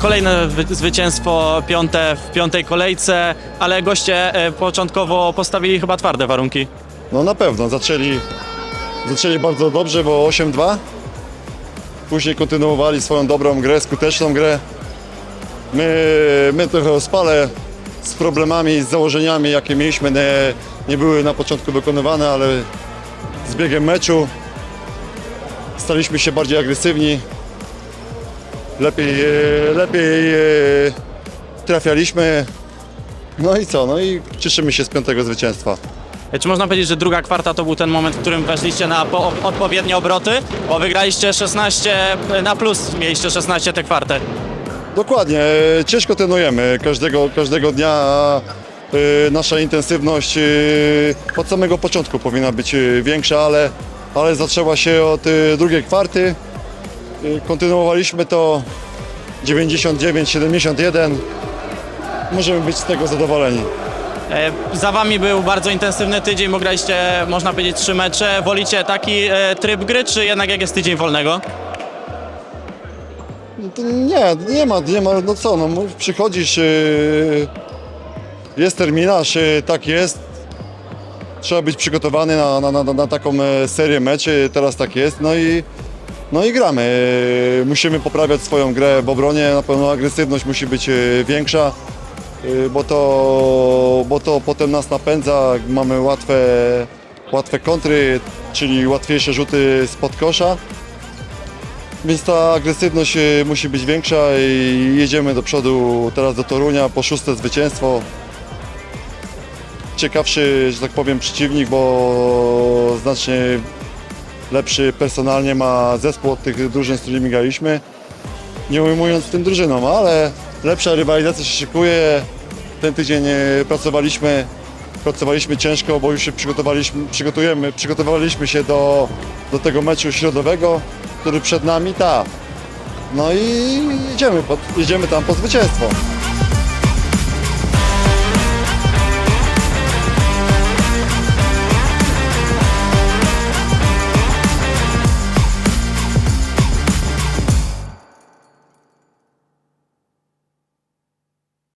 kolejne wy- zwycięstwo piąte w piątej kolejce, ale goście e, początkowo postawili chyba twarde warunki. No na pewno, zaczęli, zaczęli bardzo dobrze, bo 8-2. Później kontynuowali swoją dobrą grę, skuteczną grę. My, my trochę ospale z problemami, z założeniami, jakie mieliśmy, nie, nie były na początku wykonywane, ale z biegiem meczu staliśmy się bardziej agresywni. Lepiej, e, lepiej e, trafialiśmy. No i co? No i cieszymy się z piątego zwycięstwa. E, Czy można powiedzieć, że druga kwarta to był ten moment, w którym weszliście na po, odpowiednie obroty? Bo wygraliście 16 na plus, mieliście 16 te kwartę. Dokładnie, ciężko trenujemy każdego, każdego dnia. Nasza intensywność od samego początku powinna być większa, ale, ale zaczęła się od drugiej kwarty. E, Kontynuowaliśmy to 99-71. Możemy być z tego zadowoleni. E, Za wami był bardzo intensywny tydzień, bo graliście, można powiedzieć, trzy mecze. Wolicie taki e, tryb gry, czy jednak jak jest tydzień wolnego? Nie, nie ma, nie ma, no co, no przychodzisz, yy, jest terminarz, yy, tak jest. Trzeba być przygotowany na, na, na, na taką e, serię meczy, teraz tak jest, no i, no i gramy. Yy, Musimy poprawiać swoją grę w obronie, na pewno agresywność musi być yy, większa, yy, bo to, bo to potem nas napędza, mamy łatwe, łatwe kontry, czyli łatwiejsze rzuty spod kosza. Więc ta agresywność e, musi być większa i jedziemy do przodu teraz do Torunia po szóste zwycięstwo. Ciekawszy, że tak powiem, przeciwnik, bo znacznie lepszy personalnie ma zespół od tych drużyn, z którymi graliśmy. Nie ujmując tym drużynom, ale lepsza rywalizacja się szykuje. Ten tydzień e, pracowaliśmy, pracowaliśmy ciężko, bo już się przygotowaliśmy, przygotujemy, przygotowaliśmy się do, do tego meczu środowego, który przed nami, tak. No i jedziemy, po, jedziemy tam po zwycięstwo.